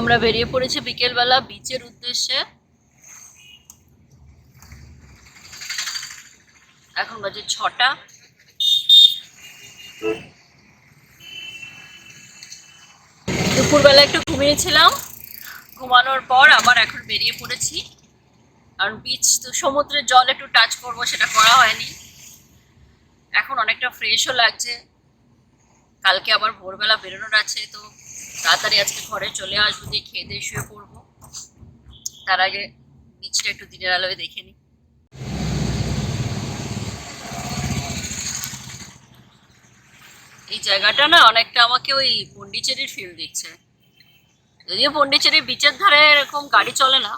আমরা বেরিয়ে পড়েছি বিকেলবেলা বিচের উদ্দেশ্যে। এখন বাজে ছটা। দুপুরবেলা একটু ঘুমিয়েছিলাম। ঘুমানোর পর আবার এখন বেরিয়ে পড়েছি। কারণ বিচ তো সমুদ্রের জল একটু টাচ করব, সেটা করা হয়নি। এখন অনেকটা ফ্রেশও লাগছে। কালকে আবার ভোরবেলা বেরোনোর আছে, তো তাড়াতাড়ি আজকে ঘরে চলে আসব, দিয়ে খেয়ে দিয়ে শুয়ে পড়ব। তার আগে নিচে একটু দিনের আলোয় দেখে নিই। এই জায়গাটা না অনেকটা আমাকে ওই পন্ডিচেরির ফিল দিচ্ছে। যদিও পন্ডিচেরি বিচের ধারে এরকম গাড়ি চলে না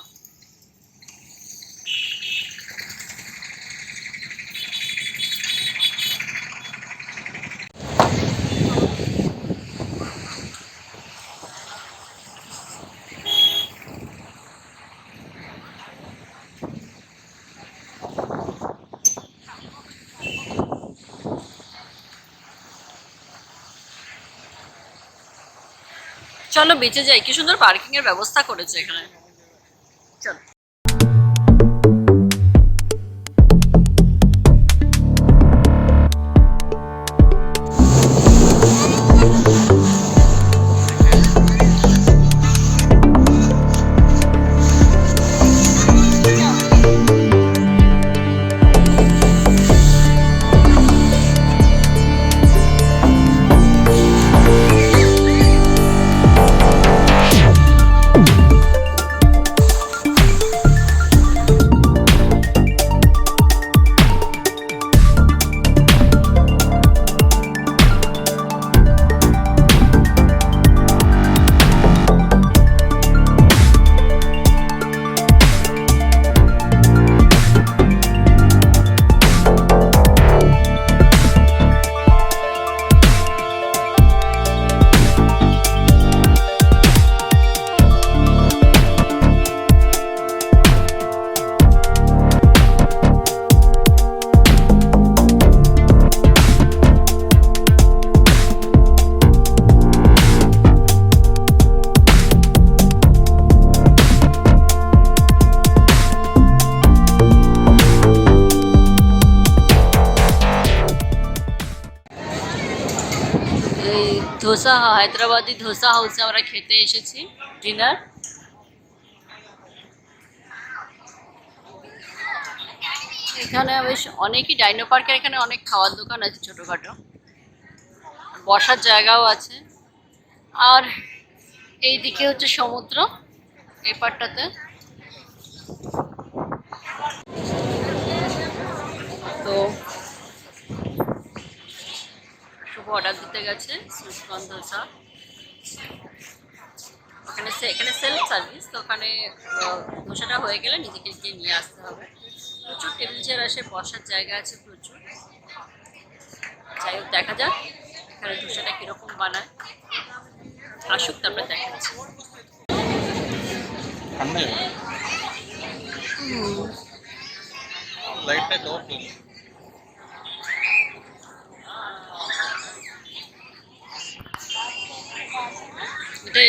চলো বেঁচে যায়। কি সুন্দর পার্কিং এর ব্যবস্থা করেছে এখানে। ধোসা, হায়দ্রাবাদি ধোসা হাউসে আমরা খেতে এসেছি ডিনার এখানে বেশ অনেকই ডাইনো পার্কের এখানে অনেক খাওয়ার দোকান আছে ছোটোখাটো। বসার জায়গাও আছে। আর এই দিকে হচ্ছে সমুদ্র, এই পারটাতে তো শুভ অর্ডার দিতে গেছে সুইটকর্ন ধোসা ওখানে সে এখানে সেলফ সার্ভিস তো ওখানে ধোসাটা হয়ে গেলে নিজেকে গিয়ে নিয়ে আসতে হবে। প্রচুর টেবিল চেয়ার আসে বসার জায়গা আছে প্রচুর। যাই হোক দেখা যাক এখানে ধোসাটা কীরকম বানায়। আসুক তারপরে দেখাচ্ছি। ঠান্ডা লাইটটা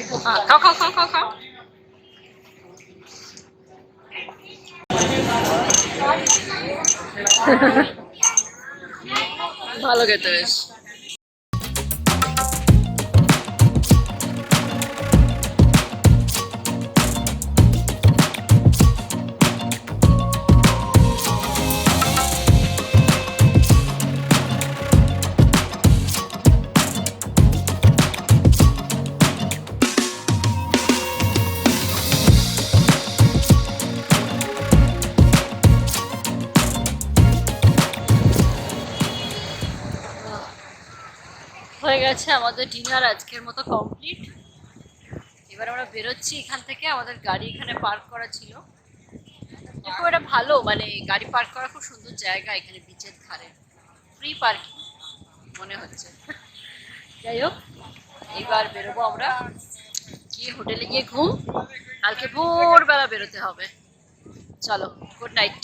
এসে গেছে রাওয়া ধোসা এখানটা হ্যাঁ, খাও খাও খাও খাও খাও ভালো খেতে বেশ। হয়ে গেছে আমাদের ডিনার আজকের মতো কমপ্লিট এবার আমরা বেরোচ্ছি এখান থেকে, আমাদের গাড়ি এখানে পার্ক করা ছিল। খুব একটা ভালো মানে গাড়ি পার্ক করা খুব সুন্দর জায়গা এখানে বিচের ধারে। ফ্রি পার্কিং মনে হচ্ছে। যাই হোক, এবার বেরোবো আমরা। গিয়ে হোটেলে গিয়ে ঘুম। কালকে ভোরবেলা বেরোতে হবে। চলো গুড নাইট